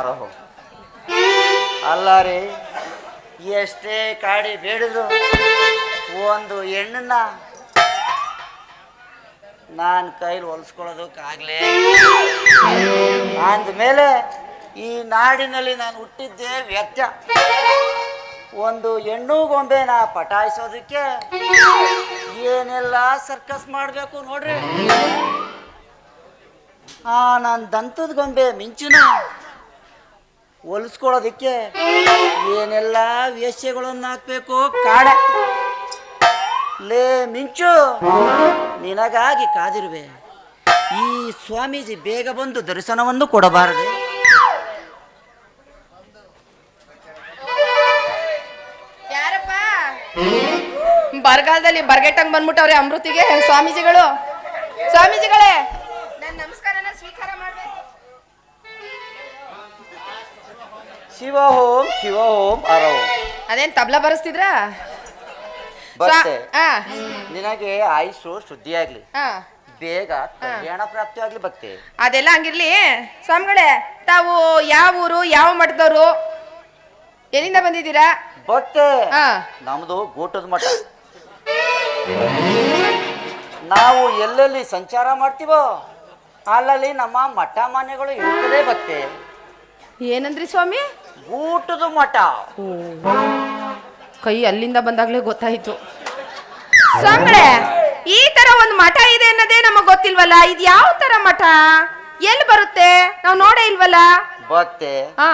ಶಿವ ಹೋಂ ಶಿವ ಹೋಂ ಹರ ಹೋಂ ಅಲ್ಲ ರೀ, ಎಷ್ಟೇ ಕಾಡಿ ಬೇಡಿದ್ರು ಒಂದು ಹೆಣ್ಣನ್ನ ನಾನು ಕೈಲಿ ಹೊಲಿಸ್ಕೊಳ್ಳೋದಕ್ಕಾಗಲೇ ಅಂದ್ಮೇಲೆ ಈ ನಾಡಿನಲ್ಲಿ ನಾನು ಹುಟ್ಟಿದ್ದೇ ವ್ಯರ್ಥ. ಒಂದು ಹೆಣ್ಣು ಗೊಂಬೆನ ಪಟಾಯಿಸೋದಕ್ಕೆ ಏನೆಲ್ಲ ಸರ್ಕಸ್ ಮಾಡಬೇಕು ನೋಡ್ರಿ. ಆ ನನ್ನ ದಂತದ ಗೊಂಬೆ ಮಿಂಚಿನ ಹೊಲಿಸ್ಕೊಳ್ಳೋದಕ್ಕೆ ಏನೆಲ್ಲ ವೇಷ್ಯಗಳನ್ನು ಹಾಕ್ಬೇಕು? ಕಾಡ. ಲೇ ಮಿಂಚು, ನಿನಗಾಗಿ ಕಾದಿರುವೆ. ಈ ಸ್ವಾಮೀಜಿ ಬೇಗ ಬಂದು ದರ್ಶನವನ್ನು ಕೊಡಬಾರದು. ಬರಗಾಲದಲ್ಲಿ ಬರ್ಗೆಟ್ಟಂಗ್ ಬಂದ್ಬಿಟ್ಟವ್ರೆ ಅಮೃತಿಗೆ, ಸ್ವಾಮೀಜಿಗಳು. ಸ್ವಾಮೀಜಿಗಳೇ! ಶಿವ ಓಂ ಶಿವ ಓಂ ಅದೇನ್ ತಬ್ಲ ಬರಸ್ತಿದ್ರ? ಆ. ನಿನಗೆ ಆಯುಷು ಶುದ್ಧಿಯಾಗ್ಲಿ ಆ ಬೇಗ ಕಲ್ಯಾಣ ಪ್ರಾಪ್ತಿ ಆಗ್ಲಿ ಭಕ್ತಿ ಅದೆಲ್ಲ ಹಂಗಿರ್ಲಿ? ಸ್ವಾಮಿಗಳೇ ತಾವು ಯಾವ ಊರು ಯಾವ ಮಠದವರು? ಎಲ್ಲಿಂದ ಬಂದಿದ್ದೀರಾ? ಭಕ್ತೆ ಆ ನಮ್ದು ಗೂಟದ ಮಠ. ನಾವು ಎಲ್ಲೆಲ್ಲಿ ಸಂಚಾರ ಮಾಡ್ತೀವೋ ಅಲ್ಲಲ್ಲಿ ನಮ್ಮ ಮಠ ಮಾನ್ಯಗಳು ಇರ್ತದೆ ಭಕ್ತೆ ಏನಂದ್ರಿ ಸ್ವಾಮಿ? ಊಟದ ಮಠ. ಕೈ ಅಲ್ಲಿಂದ ಬಂದಾಗ್ಲೇ ಗೊತ್ತಾಯ್ತು. ಸ್ವಾಮಿಗಳೇ ಈ ತರ ಒಂದು ಮಠ ಇದೆ ಅನ್ನೋದೇ ನಮಗ್ ಗೊತ್ತಿಲ್ವಲ್ಲ? ಇದು ಯಾವ ತರ ಮಠ? ಎಲ್ಲಿ ಬರುತ್ತೆ? ನಾವು ನೋಡೇ ಇಲ್ವಲ್ಲ? ಭಕ್ತೆ ಹಾ.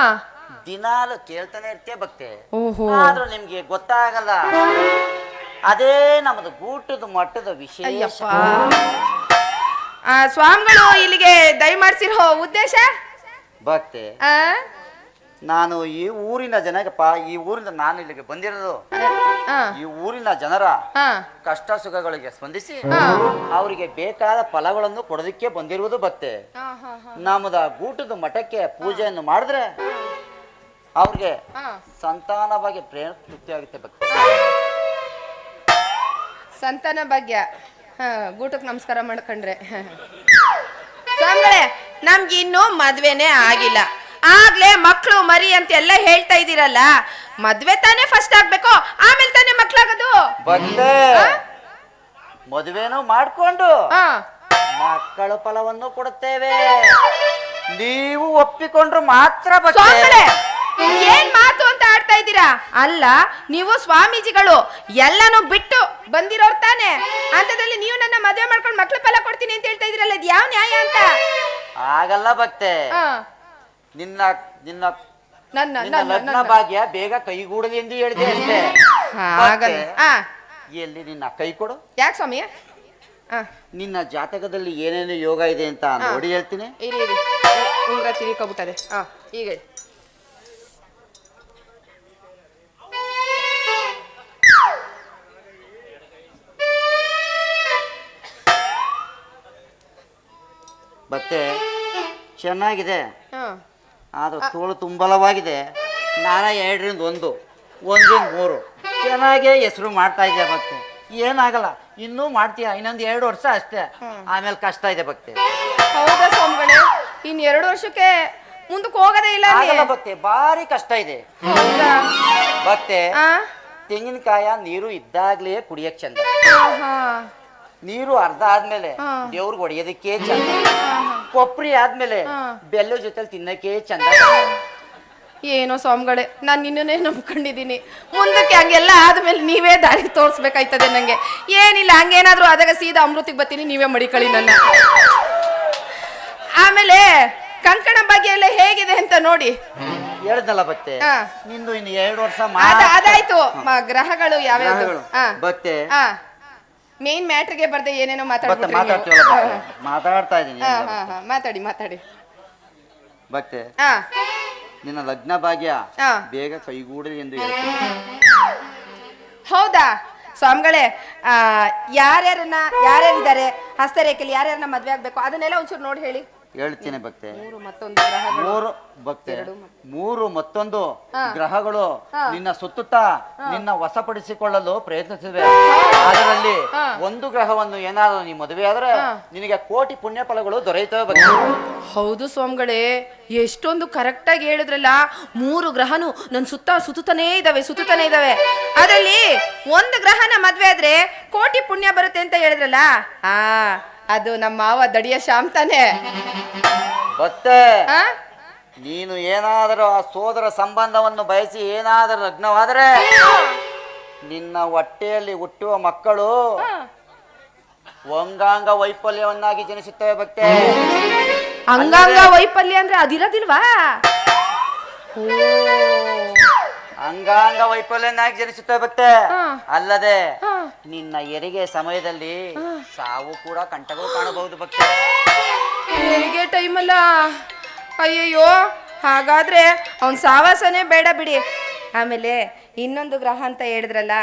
ದಿನಾಲು ಕೇಳ್ತಾನೆ ಇರ್ತೇ ಭಕ್ತೆ? ಓಹೋ. ಆದ್ರೂ ನಿಮ್ಗೆ ಗೊತ್ತಾಗಲ್ಲ. ಅದೇ ನಮ್ಮದು ಗೂಟದ ಮಠದ ಅಯ್ಯಪ್ಪ. ಆ, ಸ್ವಾಮಿಗಳು ಇಲ್ಲಿಗೆ ದಯಮಾಡ್ಸಿರೋ ಉದ್ದೇಶ? ಭಕ್ತೆ ನಾನು ಈ ಊರಿನ ಜನಗಪ್ಪ ಈ ಊರಿಂದ ನಾನು ಇಲ್ಲಿಗೆ ಬಂದಿರೋದು. ಈ ಊರಿನ ಜನರ ಕಷ್ಟ ಸುಖಗಳಿಗೆ ಸ್ಪಂದಿಸಿ ಅವರಿಗೆ ಬೇಕಾದ ಫಲಗಳನ್ನು ಕೊಡೋದಕ್ಕೆ ಬಂದಿರುವುದು ಭಕ್ತೆ ನಮ್ಮದ ಗೂಟದ ಮಠಕ್ಕೆ ಪೂಜೆಯನ್ನು ಮಾಡಿದ್ರೆ ಅವ್ರಿಗೆ ಸಂತಾನವಾಗಿ ಪ್ರೇಮ ತೃಪ್ತಿ ಆಗುತ್ತೆ ಭಕ್ತಿ ಸಂತಾನ ಭಾಗ್ಯ. ಗೂಟಕ್ಕೆ ನಮಸ್ಕಾರ ಮಾಡ್ಕೊಂಡ್ರೆ. ಸ್ವಾಮಿಗಳೇ ನಮ್ಗೆ ಇನ್ನೂ ಮದ್ವೆನೇ ಆಗಿಲ್ಲ. ಆಗ್ಲೇ ಮಕ್ಕಳು ಮರಿ ಅಂತ ಎಲ್ಲ ಹೇಳ್ತಾ ಇದೀರಲ್ಲ ಮದ್ವೆ ತಾನೇ ಫಸ್ಟ್ ಆಗ್ಬೇಕು ಆಮೇಲೆ ತಾನೇ ಮಕ್ಳಾಗೋದು. ಮದ್ವೆನೂ ಮದುವೆನೂ ಮಾಡ್ಕೊಂಡು. ಹಾ ಮಕ್ಕಳ ಫಲವನ್ನು ಕೊಡುತ್ತೇವೆ. ನೀವು ಒಪ್ಪಿಕೊಂಡ್ರು ಮಾತ್ರ ಸ್ವಾಮಿಗಳೇ ಏನ್ ಮಾತು ಅಂತ ಆಡ್ತಾ ಇದ್ದೀರಾ? ಅಲ್ಲ ನೀವು ಸ್ವಾಮೀಜಿಗಳು ಎಲ್ಲಾನು ಬಿಟ್ಟು ಬಂದಿರೋರ್ ತಾನೆ. ಅಂತದಲ್ಲಿ ನೀವು ನನ್ನ ಮದುವೆ ಮಾಡ್ಕೊಂಡು ಮಕ್ಳು ಫಲ ಕೊಡ್ತೀನಿ ಅಂತ ಹೇಳ್ತಾ ಇದೀರಲ್ಲ ಇದು ಯಾವ ನ್ಯಾಯ ಅಂತ? ಆಗಲ್ಲ ಭಕ್ತೆ. ನಿನ್ನ ನಿನ್ನ ನನ್ನ ನಿನ್ನ ನನ್ನ ಲಗ್ನ ನನ್ನ. ಭಾಗ್ಯ ಬೇಗ ಕೈಗೂಡಲಿ ಎಂದು ಹೇಳಿದೆ ಅಷ್ಟೇ. ಹಾಗಲ್ಲ. ಆ. ಎಲ್ಲಿ ನಿನ್ನ ಕೈ ಕೊಡು. ಯಾಕೆ ಸ್ವಾಮಿ ಆ. ನಿನ್ನ ಜಾತಕದಲ್ಲಿ ಏನೇನು ಯೋಗ ಇದೆ ಅಂತ ನೋಡಿ ಹೇಳ್ತೀನಿ. ಇರಿ ಇರಿ ಉಂಗ್ರ ತಿರುಕೋಬಿಟ್ಟದೆ ಆ ಈಗ ಹೇಳಿ. ಮತ್ತೆ ಚೆನ್ನಾಗಿದೆ. ಹಾ. ಅದು ತೋಳು ತುಂಬಲವಾಗಿದೆ ನಾನ ಎರಡರಿಂದ ಒಂದು ಒಂದರಿಂದ ಮೂರು. ಚೆನ್ನಾಗೇ ಹೆಸರು ಮಾಡ್ತಾ ಇದೆ ಮತ್ತೆ ಏನಾಗಲ್ಲ ಇನ್ನೂ ಮಾಡ್ತೀಯ ಇನ್ನೊಂದು ಎರಡು ವರ್ಷ ಅಷ್ಟೇ. ಆಮೇಲೆ ಕಷ್ಟ ಇದೆ ಭಕ್ತೆ ಹೌದಾ ಸ್ವಾಮಿಗಳೇ? ಇನ್ ಎರಡು ವರ್ಷಕ್ಕೆ ಮುಂದಕ್ಕೆ ಹೋಗದೇ ಇಲ್ಲ ಅಲ್ಲಿ ಆಗಲ್ಲ ಭಕ್ತೆ ಭಾರಿ ಕಷ್ಟ ಇದೆ. ಹೌದಾ? ಭಕ್ತೆ ಆ? ತೆಂಗಿನಕಾಯ ನೀರು ಇದ್ದಾಗ್ಲೇ ಕುಡಿಯಕ್ಕೆ ಚಂದ. ಹಾ. ನೀರು ಅರ್ಧ ಆದ್ಮೇಲೆ. ದೇವ್ರಿಗೆ ಹೊಡೆಯೋದಕ್ಕೆ ಚಂದ. ಕೊಪ್ರಿ ಆದ್ಮೇಲೆ ಬೆಲ್ಲ ಜೊತೆಲಿ ತಿನ್ನಕ್ಕೆ ಚಂದ. ಏನೋ ಸ್ವಾಮಿಗಳೆ ನಾನು ನಿನ್ನೇ ನಂಬ್ಕೊಂಡಿದ್ದೀನಿ. ಮುಂದಕ್ಕೆ ಹಂಗೆಲ್ಲ ಆದ್ಮೇಲೆ ನೀವೇ ದಾರಿ ತೋರಿಸ್ಬೇಕಾಯ್ತದೆ ನಂಗೆ. ಏನಿಲ್ಲ ಹಂಗೇನಾದ್ರೂ ಆದಾಗ ಸೀದಾ ಅಮೃತಿಗೆ ಬರ್ತೀನಿ ನೀವೇ ಮಡಿಕಳಿ ನನ್ನ. ಆಮೇಲೆ ಕಂಕಣ ಬಗ್ಗೆ ಎಲ್ಲ ಹೇಗಿದೆ ಅಂತ ನೋಡಿ. ಹೇಳ್ದಲ್ಲ ಬತ್ತೆ. ನಿಂದು ಇನ್ನು ಎರಡು ವರ್ಷ. ಅದಾಯ್ತು. ಮ- ಗ್ರಹಗಳು ಯಾವ್ಯಾವ ಗ್ರಹಗಳು. ಮೇನ್ ಮ್ಯಾಟ್ರಿಗೆ ಬರ್ದೆ ಏನೇನೋ ಮಾತಾಡ್ಬಿಟ್ರಿ ಮಾತಾಡ್ತೀವಲ್ಲ ಭಕ್ತೆ. ಮಾತಾಡ್ತಾ ಇದ್ದೀನಿ ಹಾ ಹಾ ಹಾ ಮಾತಾಡಿ ಮಾತಾಡಿ. ಭಕ್ತೆ ಹಾ. ನಿನ್ನ ಲಗ್ನ ಭಾಗ್ಯ ಹಾ. ಬೇಗ ಕೈಗೂಡಲಿ ಎಂದು ಹೇಳ್ತೀನಿ. ಹೌದಾ? ಸ್ವಾಮಿಗಳೇ ಆ, ಯಾರ್ಯಾರನ್ನ ಯಾರ್ಯಾರಿದ್ದಾರೆ? ಹಸ್ತರೇಖೆಯಲ್ಲಿ ಯಾರ್ಯಾರನ್ನ ಮದ್ವೆ ಆಗ್ಬೇಕು? ಅದನ್ನೆಲ್ಲ ಒಂಚೂರು ನೋಡಿ ಹೇಳಿ. ಹೇಳ್ತೀನಿ ಭಕ್ತೆ. ಮೂರು ಮತ್ತೊಂದು ಗ್ರಹಗಳು. ಮೂರು ಭಕ್ತೆ. ಮೂರು ಮತ್ತೊಂದು ಗ್ರಹಗಳು ನಿನ್ನ ಸುತ್ತುತ್ತಾ ನಿನ್ನ ವಶಪಡಿಸಿಕೊಳ್ಳಲು ಪ್ರಯತ್ನಿಸಿವೆ. ಅದರಲ್ಲಿ ಒಂದು ಗ್ರಹವನ್ನು ಏನಾದರೂ ನೀ ಮದುವೆ ಆದ್ರೆ ನಿನಗೆ ಕೋಟಿ ಪುಣ್ಯ ಫಲಗಳು ದೊರೆಯುತ್ತವೆ ಭಕ್ತಿ. ಹೌದು ಸ್ವಾಮಿಗಳೇ ಎಷ್ಟೊಂದು ಕರೆಕ್ಟಾಗಿ ಹೇಳಿದ್ರಲ್ಲ ಮೂರು ಗ್ರಹನು ನನ್ ಸುತ್ತ ಸುತ್ತನೇ ಇದಾವೆ ಸುತ್ತನೇ ಇದಾವೆ ಅದರಲ್ಲಿ ಒಂದು ಗ್ರಹನ ಮದ್ವೆ ಆದ್ರೆ ಕೋಟಿ ಪುಣ್ಯ ಬರುತ್ತೆ ಅಂತ ಹೇಳಿದ್ರಲ್ಲ? ಆ. ಅದು ನಮ್ಮ ಮಾವ ದಡಿಯ ಶ್ಯಾಮ್ ಗೊತ್ತೇ ಆ? ನೀನು ಏನಾದರೂ ಆ ಸೋದರ ಸಂಬಂಧವನ್ನು ಬಯಸಿ ಏನಾದರೂ ಲಗ್ನವಾದರೆ ನಿನ್ನ ಹೊಟ್ಟೆಯಲ್ಲಿ ಹುಟ್ಟುವ ಮಕ್ಕಳು ವಂಗಾಂಗ ವೈಫಲ್ಯವನ್ನಾಗಿ ಜನಿಸುತ್ತವೆ ಭಕ್ತೆ ಅಂಗಾಂಗ ವೈಫಲ್ಯ ಅಂದ್ರೆ ಅದಿರೋದಿಲ್ವಾ? ಓ ಅಂಗಾಂಗ ವೈಫಲ್ಯನಾಗಿ ಜನಿಸುತ್ತವೆ ಭಕ್ತೆ ಹಾ. ಅಲ್ಲದೆ ನಿನ್ನ ಹೆರಿಗೆ ಸಮಯದಲ್ಲಿ ಸಾವು ಕೂಡ ಕಂಟಗಳು ಕಾಣಬಹುದು ಭಕ್ತೆ. ಹೆರಿಗೆ ಟೈಮಲ್ಲ ಅಯ್ಯಯ್ಯೋ ಹಾಗಾದ್ರೆ ಅವನ್ ಸಾವಾಸನೇ ಬೇಡ ಬಿಡಿ. ಆಮೇಲೆ ಇನ್ನೊಂದು ಗ್ರಹ ಅಂತ ಹೇಳಿದ್ರಲ್ಲ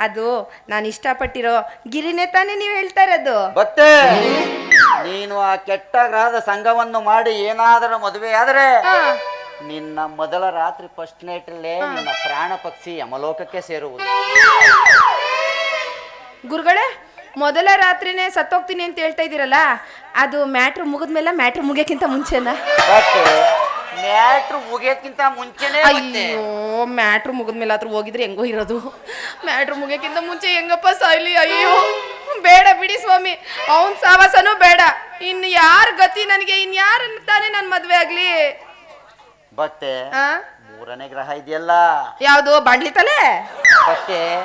ಅದು ನಾನು ಇಷ್ಟಪಟ್ಟಿರೋ ಗಿರಿನೇ ತಾನೇ ನೀವು ಹೇಳ್ತಾ ಇರೋದು. ಭಕ್ತೆ ನೀನು ಆ ಕೆಟ್ಟ ಗ್ರಹದ ಸಂಘವನ್ನು ಮಾಡಿ ಏನಾದರೂ ಮದುವೆ ಆದರೆ. ನಿನ್ನ ಮೊದಲ ರಾತ್ರಿ ಫಸ್ಟ್ ನೈಟ್ ಅಲ್ಲೇ ನಿನ್ನ ಪ್ರಾಣ ಪಕ್ಷಿ ಯಮಲೋಕಕ್ಕೆ ಸೇರುವುದು. ಗುರುಗಳೇ ಮೊದಲ ರಾತ್ರಿನೇ ಸತ್ತೋಗ್ತೀನಿ ಅಂತ ಹೇಳ್ತಾ ಇದ್ದೀರಲ್ಲ ಅದು ಮ್ಯಾಟ್ರ್ ಮುಗಿದ್ಮೇಲೆ ಮ್ಯಾಟ್ರ್ ಮುಗಿಯೋಕ್ಕಿಂತ ಮುಂಚೆನ? ಬಟ್ ಮ್ಯಾಟ್ರು ಮುಗಿಯೋಕ್ಕಿಂತ ಮುಂಚೆನೆ. ಅಯ್ಯೋ ಮ್ಯಾಟ್ರ್ ಮುಗಿದ್ಮೇಲೆ ಆದ್ರೂ ಹೋಗಿದ್ರೆ ಹೆಂಗೋ ಇರೋದು. ಮ್ಯಾಟ್ರ್ ಮುಗಿಯೋಕ್ಕಿಂತ ಮುಂಚೆ ಹೆಂಗಪ್ಪ ಸಾಯ್ಲಿ ಅಯ್ಯೋ ಬೇಡ ಬಿಡಿ ಸ್ವಾಮಿ ಅವನ್ ಸಾವಾಸನೂ ಬೇಡ. ಇನ್ನು ಯಾರ ಗತಿ ನನಗೆ ಇನ್ ಯಾರು ತಾನೇ ನನ್ನ ಮದುವೆ ಆಗ್ಲಿ? ಭಕ್ತೆ ಆ? ಮೂರನೇ ಗ್ರಹ ಇದೆಯಲ್ಲ. ಯಾವುದು ಬಾಂಡ್ಲಿ ತಲೆ? ಬಟ್ಟೆ.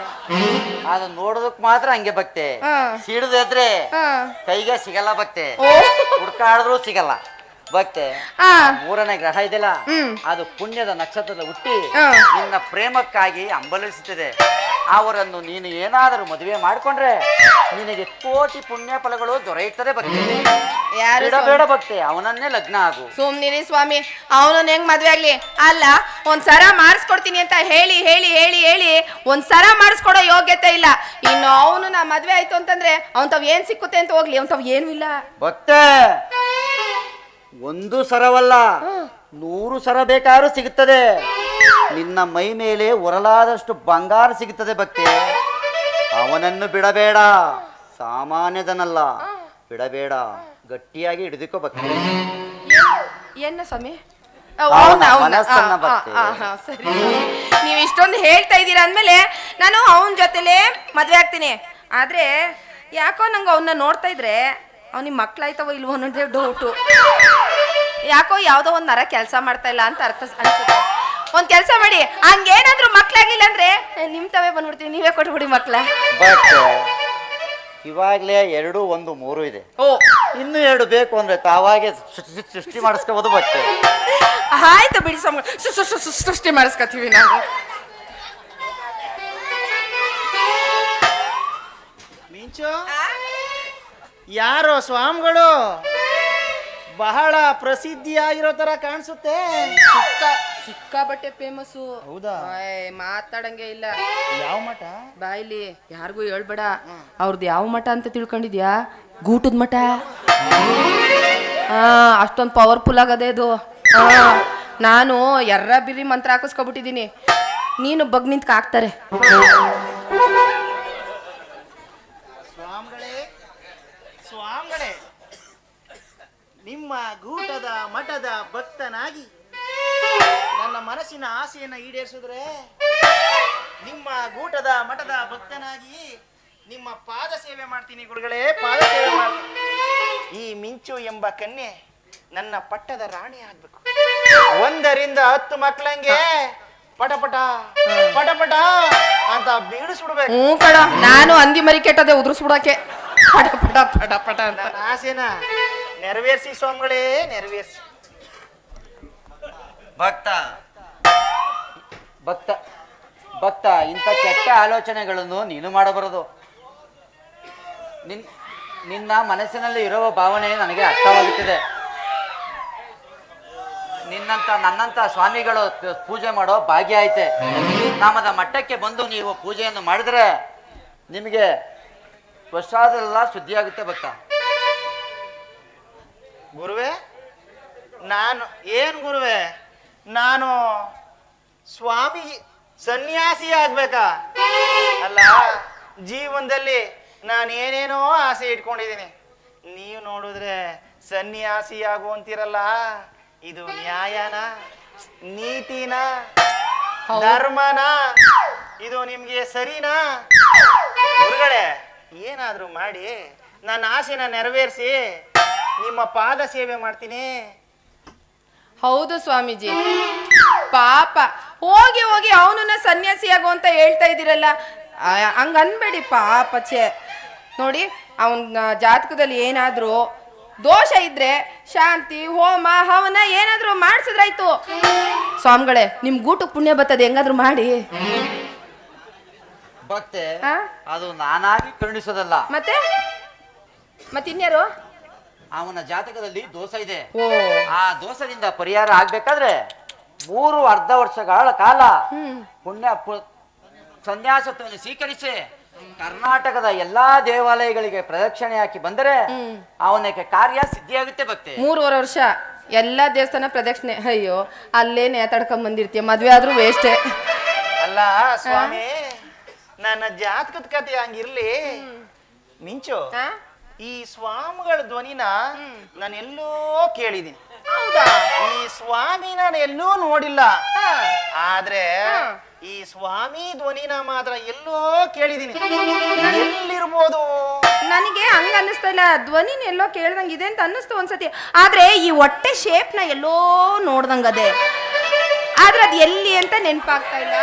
ಅದು ನೋಡೋದಕ್ ಮಾತ್ರ ಹಂಗೆ ಬಟ್ಟೆ. ಹಾ. ಸಿಡಿದ್ರೆ. ಕೈಗೆ ಸಿಗಲ್ಲ ಬಟ್ಟೆ. ಓ. ಹುಡ್ಕಾಡಿದ್ರು ಸಿಗಲ್ಲ. ಬಟ್ಟೆ. ಆ ಮೂರನೇ ಗ್ರಹ ಇದೆಯಲ್ಲ ಹ್ಮ್. ಅದು ಪುಣ್ಯದ ನಕ್ಷತ್ರದ ಹುಟ್ಟಿ ನಿಮ್ಮ ನಿನ್ನ ಪ್ರೇಮಕ್ಕಾಗಿ ಹಂಬಲಿಸುತ್ತದೆ ಅವರನ್ನು ನೀನು ಏನಾದರೂ ಮದುವೆ ಮಾಡಿಕೊಂಡ್ರೆ ನಿನಗೆ ಕೋಟಿ ಪುಣ್ಯ ಫಲಗಳು ದೊರೆಯುತ್ತದೆ ಭಕ್ತಿ. ಯಾರು ಬೇಡ ಭಕ್ತಿ ಅವನನ್ನೇ ಲಗ್ನ ಆಗು. ಸುಮ್ನಿರಿ ಸ್ವಾಮಿ ಅವನನ್ನ ಹೆಂಗ್ ಮದ್ವೆ ಆಗ್ಲಿ? ಅಲ್ಲ ಒಂದ್ ಸರ ಮಾಡಿಸ್ಕೊಡ್ತೀನಿ ಅಂತ ಹೇಳಿ ಹೇಳಿ ಹೇಳಿ ಹೇಳಿ ಒಂದ್ ಸರ ಮಾಡಿಸ್ಕೊಡೋ ಯೋಗ್ಯತೆ ಇಲ್ಲ. ಇನ್ನು ಅವನು ನಾ ಮದ್ವೆ ಆಯ್ತು ಅಂತಂದ್ರೆ ಅವನ್ ತಾವ್ ಏನ್ ಸಿಕ್ಕುತ್ತೆ ಅಂತ ಹೋಗ್ಲಿ ಅವನ್ ತಾವ್ ಏನು ಇಲ್ಲ. ಭಕ್ತೆ ಒಂದು ಸರವಲ್ಲ ನೂರು ಸರ ಬೇಕಾದ್ರೂ ಸಿಗುತ್ತದೆ. ನಿನ್ನ ಮೈ ಮೇಲೆ ಒರಲಾದಷ್ಟು ಬಂಗಾರ ಸಿಗುತ್ತದೆ ಭಕ್ತಿ. ಅವನನ್ನು ಬಿಡಬೇಡ. ಸಾಮಾನ್ಯದನಲ್ಲ. ಬಿಡಬೇಡ. ಗಟ್ಟಿಯಾಗಿ ಹಿಡಿದುಕೋ ಭಕ್ತಿ. ಏನ ಸ್ವಾಮಿ? ಮನಸ್ಸನ್ನ ಭಕ್ತಿ. ಸರಿ ನೀವು ಇಷ್ಟೊಂದು ಹೇಳ್ತಾ ಇದ್ದೀರಾ ಅಂದ್ಮೇಲೆ ನಾನು ಅವನ ಜೊತೆಲೆ ಮದ್ವೆ ಆಗ್ತೀನಿ. ಆದ್ರೆ ಯಾಕೋ ನಂಗೆ ಅವನ್ನ ನೋಡ್ತಾ ಇದ್ರೆ ಅವನಿ ಮಕ್ಳಾಯ್ತವೋ ಇಲ್ವೋ ಅನ್ನೋದೇ ಡೌಟು ಯಾಕೋ ಯಾವುದೋ ಒಂದು ನರ ಕೆಲಸ ಮಾಡ್ತಾ ಇಲ್ಲ ಅಂತ ಅರ್ಥ ಅನ್ಸುತ್ತೆ. ಒಂದು ಕೆಲಸ ಮಾಡಿ. ಹಂಗೇನಾದ್ರೂ ಮಕ್ಳಾಗಿಲ್ಲ ಅಂದ್ರೆ ನಿಮ್ ತವೇ ಬಂದ್ಬಿಡ್ತೀವಿ ನೀವೇ ಕೊಟ್ಬಿಡಿ ಮಕ್ಳ. ಬಟ್ ಇವಾಗಲೇ ಎರಡು ಒಂದು ಮೂರು ಇದೆ. ಓ. ಇನ್ನು ಎರಡು ಬೇಕು ಅಂದ್ರೆ ತಾವಾಗೆ ಸೃಷ್ಟಿ ಸೃಷ್ಟಿ ಮಾಡಿಸ್ಕೋಬೋದು ಭಕ್ತಿ ಆಯ್ತು ಬಿಡಿ ಸಮ ಸು- ಸು- ಸು- ಸು- ಸೃಷ್ಟಿ ಮಾಡಿಸ್ಕೊತೀವಿ ನಾವು. ಮಿಂಚು? ಯಾರು ಸ್ವಾಮಿಗಳು? ಬಹಳ ಪ್ರಸಿದ್ಧಿಯಾಗಿರೋ ತರ ಕಾಣಿಸುತ್ತೆ. ಸಿಕ್ಕಾಬಟ್ಟೆ ಫೇಮಸ್ಸು ಹೌದಾ? ಮಾತಾಡಂಗೆ ಇಲ್ಲ. ಯಾವ ಮಠ? ಬಾಯ್ಲಿ ಯಾರಿಗೂ ಹೇಳ್ಬೇಡ. ಅವ್ರದ್ದು ಯಾವ ಮಠ ಅಂತ ತಿಳ್ಕೊಂಡಿದ್ಯಾ? ಗೂಟದ ಮಠ. ಹಾ ಅಷ್ಟೊಂದು ಪವರ್ಫುಲ್ ಆಗದೆ ಇದು ನಾನು ಎರ್ರ ಬಿರಿ ಮಂತ್ರ ಹಾಕಿಸ್ಕೊಬಿಟ್ಟಿದ್ದೀನಿ. ನೀನು ಬಗ್ ನಿಂತ್ಕ ಹಾಕ್ತಾರೆ. ಸ್ವಾಮಿಗಳೇ ನಿಮ್ಮ ಗೂಟದ ಮಠದ ಭಕ್ತನಾಗಿ ನನ್ನ ಮನಸ್ಸಿನ ಆಸೆಯನ್ನ ಈಡೇರಿಸಿದ್ರೆ ನಿಮ್ಮ ಗೂಟದ ಮಠದ ಭಕ್ತನಾಗಿ ನಿಮ್ಮ ಪಾದ ಸೇವೆ ಮಾಡ್ತೀನಿ ಗುರುಗಳೇ ಪಾದ ಸೇವೆ ಮಾಡ್ತೀನಿ. ಈ ಮಿಂಚು ಎಂಬ ಕನ್ಯೆ ನನ್ನ ಪಟ್ಟದ ರಾಣಿ ಆಗ್ಬೇಕು. ಒಂದರಿಂದ ಹತ್ತು ಮಕ್ಕಳಂಗೆ ಪಟಪಟ ಪಟಪಟ ಅಂತ ಬೀಳಿಸ್ಬಿಡ್ಬೇಕು ಹ್ಞೂ ಕಣ ನಾನು ಅಂದಿ ಮರಿ ಕೆಟ್ಟದೆ ಉದುರಿಸ್ಬಿಡಕ್ಕೆ. ಪಟ ಪಟ ಪಟ ಪಟ ಅಂತ. ನನ್ನ ಆಸೆನ ನೆರವೇರಿಸಿ ಸ್ವಾಮಿಗಳೇ ನೆರವೇರಿಸಿ. ಭಕ್ತ ಭಕ್ತ ಭಕ್ತ, ಇಂಥ ಕೆಟ್ಟ ಆಲೋಚನೆಗಳನ್ನು ನೀನು ಮಾಡಬಾರದು. ನಿನ್, ನಿನ್ನ ಮನಸ್ಸಿನಲ್ಲಿ ಇರುವ ಭಾವನೆ ನನಗೆ ಅರ್ಥವಾಗುತ್ತಿದೆ. ನಿನ್ನಂತ ನನ್ನಂತ ಸ್ವಾಮಿಗಳು ಪೂಜೆ ಮಾಡೋ ಭಾಗ್ಯ ಐತೆ. ನಾಮದ ಮಟ್ಟಕ್ಕೆ ಬಂದು ನೀವು ಪೂಜೆಯನ್ನು ಮಾಡಿದ್ರೆ ನಿಮಗೆ ಪ್ರಸಾದ ಎಲ್ಲ ಶುದ್ಧಿಯಾಗುತ್ತೆ ಭಕ್ತ. ಗುರುವೆ, ನಾನು, ಏನು ಗುರುವೆ, ನಾನು ಸ್ವಾಮಿ ಸನ್ಯಾಸಿ ಆಗ್ಬೇಕಾ? ಅಲ್ಲ ಜೀವನದಲ್ಲಿ ನಾನು ಏನೇನೋ ಆಸೆ ಇಟ್ಕೊಂಡಿದ್ದೀನಿ. ನೀವು ನೋಡಿದ್ರೆ ಸನ್ಯಾಸಿ ಆಗುವಂತಿರಲ್ಲ ಇದು ನ್ಯಾಯನ? ನೀತಿನಾ? ಧರ್ಮನ? ಇದು ನಿಮ್ಗೆ ಸರಿನಾ? ಹೊರಗಡೆ ಏನಾದ್ರೂ ಮಾಡಿ ನನ್ನ ಆಸೆನ ನೆರವೇರಿಸಿ ನಿಮ್ಮ ಪಾದ ಸೇವೆ ಮಾಡ್ತೀನಿ. ಹೌದು ಸ್ವಾಮೀಜಿ. ಪಾಪ. ಹೋಗಿ ಹೋಗಿ ಅವನನ್ನ ಸನ್ಯಾಸಿಯಾಗು ಅಂತ ಹೇಳ್ತಾ ಇದ್ದೀರಲ್ಲ. ಹಂಗ ಅನ್ಬೇಡಿ ಪಾಪ ಛೇ. ನೋಡಿ ಅವನ ಜಾತಕದಲ್ಲಿ ಏನಾದರೂ ದೋಷ ಇದ್ರೆ ಶಾಂತಿ ಹೋಮ ಹವನ ಏನಾದ್ರೂ ಮಾಡಿಸಿದ್ರಾಯ್ತು. ಸ್ವಾಮಿಗಳೇ ನಿಮ್ ಗೂಟಕ್ಕೆ ಪುಣ್ಯ ಬರ್ತದೆ ಹೆಂಗಾದ್ರೂ ಮಾಡಿ. ಭಕ್ತೆ ಅದು ನಾನಾಗಿ ಕರುಣಿಸೋದಲ್ಲ. ಮತ್ತೆ? ಮತ್ತಿನ್ಯಾರು? ಅವನ ಜಾತಕದಲ್ಲಿ ದೋಷ ಇದೆ. ಆ ದೋಷದಿಂದ ಪರಿಹಾರ ಆಗ್ಬೇಕಾದ್ರೆ ಮೂರು ಅರ್ಧ ವರ್ಷಗಳ ಕಾಲ ಪುಣ್ಯ ಸನ್ಯಾಸತ್ವವನ್ನು ಸ್ವೀಕರಿಸಿ ಕರ್ನಾಟಕದ ಎಲ್ಲಾ ದೇವಾಲಯಗಳಿಗೆ ಪ್ರದಕ್ಷಿಣೆ ಹಾಕಿ ಬಂದರೆ. ಅವನಿಗೆ ಕಾರ್ಯ ಸಿದ್ಧಿಯಾಗುತ್ತೆ ಭಕ್ತಿ. ಮೂರುವರೆ ವರ್ಷ ಎಲ್ಲಾ ದೇವಸ್ಥಾನ ಪ್ರದಕ್ಷಿಣೆ. ಅಯ್ಯೋ ಅಲ್ಲೇ ನೇತಾಡ್ಕೊಂಡ್ ಬಂದಿರ್ತೀಯ ಮದ್ವೆ ಆದ್ರೂ ವೇಸ್ಟೇ ಅಲ್ಲ ಸ್ವಾಮಿ ನನ್ನ ಜಾತಕದ ಕತೆ ಹಂಗಿರ್ಲಿ. ಮಿಂಚು ಈ ಸ್ವಾಮಿಗಳ ಧ್ವನಿನ ನಾನೆಲ್ಲೋ ಕೇಳಿದೀನಿ ಕೇಳಿದ್ದೀನಿ. ಹೌದಾ? ಈ ಸ್ವಾಮಿ ನಾನು ಎಲ್ಲೂ ನೋಡಿಲ್ಲ. ಆದ್ರೆ ಈ ಸ್ವಾಮಿ ಧ್ವನಿನ ಮಾತ್ರ ಎಲ್ಲೋ ಕೇಳಿದೀನಿ. ಎಲ್ಲಿರ್ಬೋದು? ನನಗೆ ಹಂಗ ಅನ್ನಿಸ್ತಾ ಇಲ್ಲ. ಧ್ವನಿನ ಎಲ್ಲೋ ಕೇಳ್ದಂಗೆ ಇದೆ ಅಂತ ಅನ್ನಿಸ್ತು ಒಂದ್ಸತಿ. ಆದ್ರೆ ಈ ಹೊಟ್ಟೆ ಶೇಪ್ನ ಎಲ್ಲೋ ಅದೇ. ಆದ್ರೆ ಅದ್ ಎಲ್ಲಿ ಅಂತ ನೆನ್ಪಾಗ್ತಾ ಇಲ್ಲ.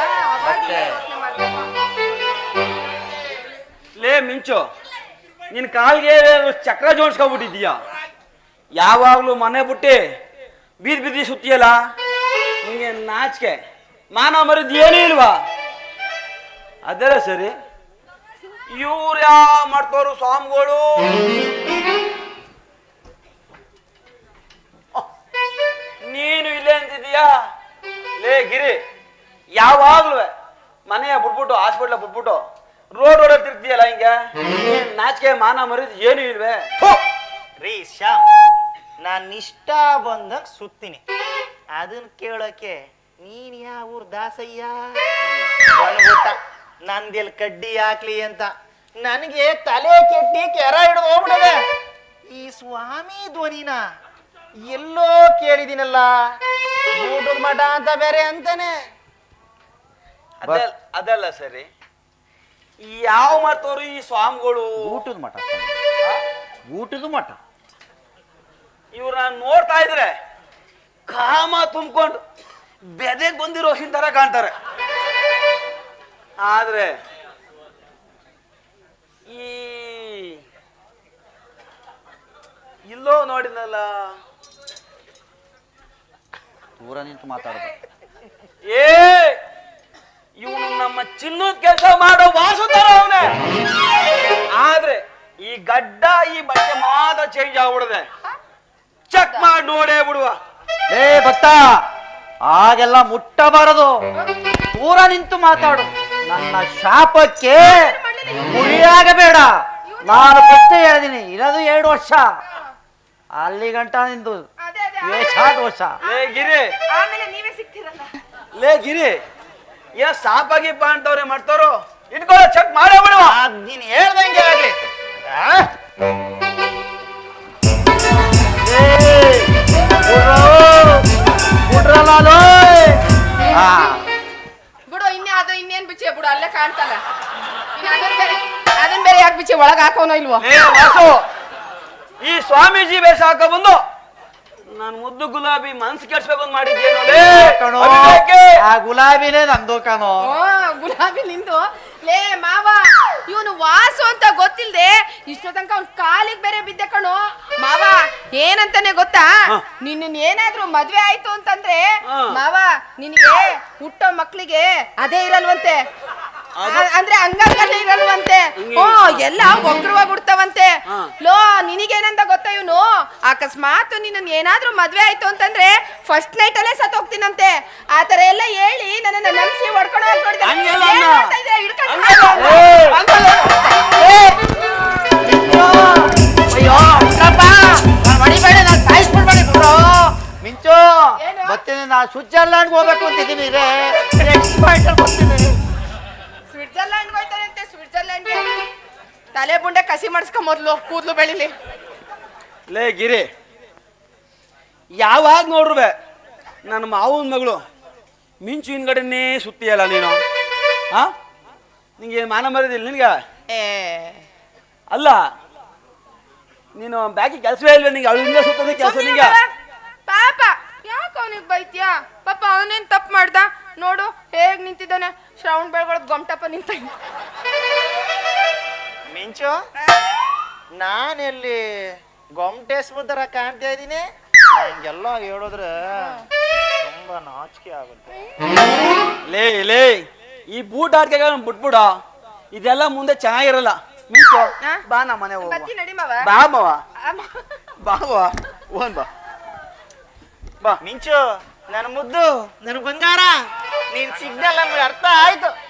ಲೇ ಮಿಂಚು ನಿನ್ ಕಾಲ್ಗೆ ಚಕ್ರ ಜೋಡಿಸ್ಕೊಬಿಟ್ಟಿದ್ದೀಯ ಯಾವಾಗ್ಲೂ ಮನೆ ಬಿಟ್ಟು ಬೀದ್ ಬೀದಿ ಸುತ್ತಿಯಲ್ಲ? ನಿಮಗೆ ನಾಚಿಕೆ. ಮಾನ ಮರಿದ್ ಏನೂ ಇಲ್ವಾ? ಅದೆಲ್ಲ ಸರಿ. ಇವ್ರು ಯಾ ಮಾಡ್ತವ್ರು ಸ್ವಾಮಿಗಳು? ನೀನು ಇಲ್ಲೇ ಅಂತಿದ್ದೀಯಾ? ಲೇ ಗಿರಿ, ಯಾವಾಗ್ಲೂ ಮನೆಯ ಬಿಟ್ಬಿಟ್ಟು ಹಾಸ್ಪಿಟ್ಲ ಬಿಟ್ಬಿಟ್ಟು ರೋಡ್ ರೋಡ್ ತಿರ್ತಿಯಲ್ಲ ಹಿಂಗೆ? ನಾಚಿಕೆ, ಮಾನ ಮರಿದ್ ಏನು ಇಲ್ವೇ! ರೀ, ಶ್ಯಾಮ್. ನಾನು ಇಷ್ಟ ಬಂದಂಗೆ ಸುತ್ತೀನಿ. ಅದನ್ನ ಕೇಳೋಕೆ ನೀನ್ ಯಾವ ಊರ್ ದಾಸಯ್ಯ? ಬಂದ್ಬಿಟ್ಟ. ನಂದೆಲ್ ಕಡ್ಡಿ ಹಾಕ್ಲಿ ಅಂತ. ನನಗೆ ತಲೆ ಕೆಟ್ಟಿ ಕೆರ ಹಿಡಿದು ಹೋಗ್ಬಿಡದೆ ಈ ಸ್ವಾಮಿ ಧ್ವನಿನ ಎಲ್ಲೋ ಕೇಳಿದಿನಲ್ಲ. ಊಟದ ಮಠ ಅಂತ ಬೇರೆ ಅಂತಾನೆ. ಅದಲ್ಲ ಅದೆಲ್ಲ ಸರಿ. ಯಾವ ಮಾಡ್ತವ್ರು ಈ ಸ್ವಾಮಿಗಳು? ಊಟದ ಮಠ. ಊಟದ ಮಠ. ಇವ್ರನ್ನ ನೋಡ್ತಾ ಇದ್ರೆ ಕಾಮ ತುಂಬಿಕೊಂಡು ಬೆದೆಗೆ ಬಂದಿರೋ ತರ ಕಾಣ್ತಾರೆ. ಆದ್ರೆ ಈ ಇಲ್ಲೋ ನೋಡಿನಲ್ಲ ದೂರ ನಿಂತು ಮಾತಾಡೋದು ಏ ಇವನು ನಮ್ಮ ಚಿನ್ನದ ಕೆಲಸ ಮಾಡೋ ವಾಸುತ್ತಾರ ಅವನೇ. ಆದ್ರೆ ಈ ಗಡ್ಡ ಈ ಬಟ್ಟೆ ಮಾತ್ರ ಚೇಂಜ್ ಆಗ್ಬಿಡದೆ ಮಾಡಿ ನೋಡೇ ಬಿಡುವ. ಏ ಭಕ್ತ ಹಾಗೆಲ್ಲ ಮುಟ್ಟಬಾರದು. ದೂರ ನಿಂತು ಮಾತಾಡು. ನನ್ನ ಶಾಪಕ್ಕೆ ಗುರಿಯಾಗಬೇಡ. ನಾನು ಪ್ರಶ್ನೆ ಹೇಳಿದೀನಿ. ಇರೋದು ಎರಡು ವರ್ಷ. ಅಲ್ಲಿ ಗಂಟ ನಿಂದು. ಅದೇ ವರ್ಷ. ಲೇ ಗಿರಿ. ಆಮೇಲೆ ನೀವೇ ಸಿಗ್ತೀರಲ್ಲ. ಲೇ ಗಿರಿ. ಏನ ಸಾಪಾಗಿ ಅಂತವ್ರೆ ಮಾಡ್ತಾರೋ? ಇಟ್ಕೊಳ್ಳೋ ಚೆಕ್ ಮಾಡೋ ಬಿಡುವ. ನೀನು ನೀನ್ ಹೇಳ್ದಂಗೆ ಆಗ್ಲಿ. ಬಿಡು ಇನ್ನೇ ಅದು ಇನ್ನೇನ್ ಬಿಚ್ಚೆ ಬಿಡು ಅಲ್ಲೇ ಕಾಣ್ತಲ್ಲ. ಇನ್ನು ಅದನ್ ಬೇರೆ ಅದನ್ ಬೇರೆ ಯಾಕೆ ಬಿಚ್ಚೆ ಒಳಗ್ ಹಾಕೋನೋ ಇಲ್ವೋ? ಏ ವಾಸು ಈ ಸ್ವಾಮೀಜಿ ವೇಷ ಹಾಕ ಬಂದು ನಾನು ಮುದ್ದು ಗುಲಾಬಿ ಮನ್ಸು ಕೆಡ್ಸ್ಬೇಕು ಮಾಡಿದ್ದೇನೆ ಆ ಗುಲಾಬಿನೇ ನಂದು ಕಣೋ. ಓ ಗುಲಾಬಿ ನಿಂದು? ಲೇ ಮಾವ ಇವನು ವಾಸು ಅಂತ ಗೊತ್ತಿಲ್ದೆ ಇಷ್ಟೋ ತನಕ ಅವ್ನ್ ಕಾಲಿಗೆ ಬೇರೆ ಬಿದ್ದೆ ಕಣೋ. ಮಾವ ಏನಂತಾನೆ ಗೊತ್ತಾ. ನಿನ್ನ ಏನಾದ್ರೂ ಮದ್ವೆ ಆಯ್ತು ಅಂತಂದ್ರೆ. ಮಾವ ನಿನಗೆ ಹುಟ್ಟೋ ಮಕ್ಳಿಗೆ ಅದೇ ಇರಲ್ವಂತೆ. ಅಂದ್ರೆ ಅಂಗಂಗನೇ ಇರಲ್ವಂತೆ ಎಲ್ಲ ಒಗ್ರವಾಗಿ ಬಿಡ್ತಾವಂತೆ ಹ. ಲೋ ನಿನಗೇನಂತ ಗೊತ್ತಾ ಇವನು? ಅಕಸ್ಮಾತ್ ನಿನ್ನ ಏನಾದ್ರೂ ಮದ್ವೆ ಆಯ್ತು ಅಂತಂದ್ರೆ ಫಸ್ಟ್ ನೈಟ್ ಅಲ್ಲೇ ಸತ್ ಹೋಗ್ತೀನಂತೆ. ಆತರ ಎಲ್ಲ ಹೇಳಿ ನನ್ನ ನಂಬಿಸಿ ಹೊಡ್ಕೊಂಡು. ಅಯ್ಯೋ ನಾನ್ ನಾನು ಬಿಡ್ರೋ. ಮಿಂಚು ನಾ ಸ್ವಿಟ್ಜರ್ಲ್ಯಾಂಡ್ ಹೋಗ್ಬೇಕು ಅಂತಿದ್ದೀನಿ ರೇ. ನೆಕ್ಸ್ಟ್ ಪಾಯಿಂಟ್ ಬರ್ತೀನಿ. ಸ್ವಿಟ್ಜರ್ಲ್ಯಾಂಡ್ ಹೋಯ್ತಾನಂತೆ ಸ್ವಿಟ್ಜರ್ಲ್ಯಾಂಡ್ಗೆ. ತಲೆ ಬುಂಡೆ ಕಸಿ ಮಾಡಿಸ್ಕೊ ಮೊದ್ಲು ಕೂದ್ಲು ಬೆಳಿಲಿ. ಲೇ ಗಿರಿ ಯಾವಾಗ ನೋಡ್ರುವೆ ನನ್ನ ಮಾವನ ಮಗಳು? ಮಿಂಚು ಹಿಂದ್ಗಡೆನೇ ಸುತ್ತಿಯಲ್ಲ ನೀನು? ಹಾ ನಿಂಗೆ ಮಾನ ಮರದಿಲ್ಲ ನಿನ್ಗೆ? ಏ. ಅಲ್ಲ ನೀನು ಬ್ಯಾಕಿ ಕೆಲಸವೇ ಇಲ್ವೇ ನಿಂಗೆ? ಅವಳಿಂದ ಸುತ್ತದ ಕೆಲಸ ನಿಂಗೆ. ಪಾಪ ಯಾಕೆ ಅವನಿಗೆ ಬೈತ್ಯಾ? ಪಾಪ ಅವನೇನ್ ತಪ್ಪು ಮಾಡ್ದ? ನೋಡು ಹೇಗ್ ನಿಂತಿದ್ದಾನೆ? ಶ್ರವಣ್ ಬೆಳಗೊಳ ಗೊಮ್ಟಪ್ಪ ನಿಂತ. ಮಿಂಚು ನಾನೆಲ್ಲಿ ಮುದ್ರ ಕಾಣ್ತಾ ಇದ್ದೀನಿ. ಹಿಂಗೆಲ್ಲ ಹೇಳಿದ್ರೆ ತುಂಬಾ ನಾಚಿಕೆ ಆಗುತ್ತೆ. ಲೇ ಲೇ ಈ ಬೂಟ್ ಆಡ್ಕೆ ಬಿಟ್ಬಿಡ. ಇದೆಲ್ಲ ಮುಂದೆ ಚೆನ್ನಾಗಿರಲ್ಲ. ಮಿಂಚು ಬಾ ನಮ್ಮ ಮನೆ ಹೋಗುವ. ಬಾ ಮಾವ. ಬಾ ಮಾವ. ಬಾ ಮಾವ. ಹೋನ್ ಬಾ. ಬಾ. ಮಿಂಚು ನನ್ನ ಮುದ್ದು ನನ್ನ ಬಂಗಾರ. ನೀನ್ ಸಿಗ್ನಲ್ ನಮ್ಗೆ ಅರ್ಥ ಆಯ್ತು.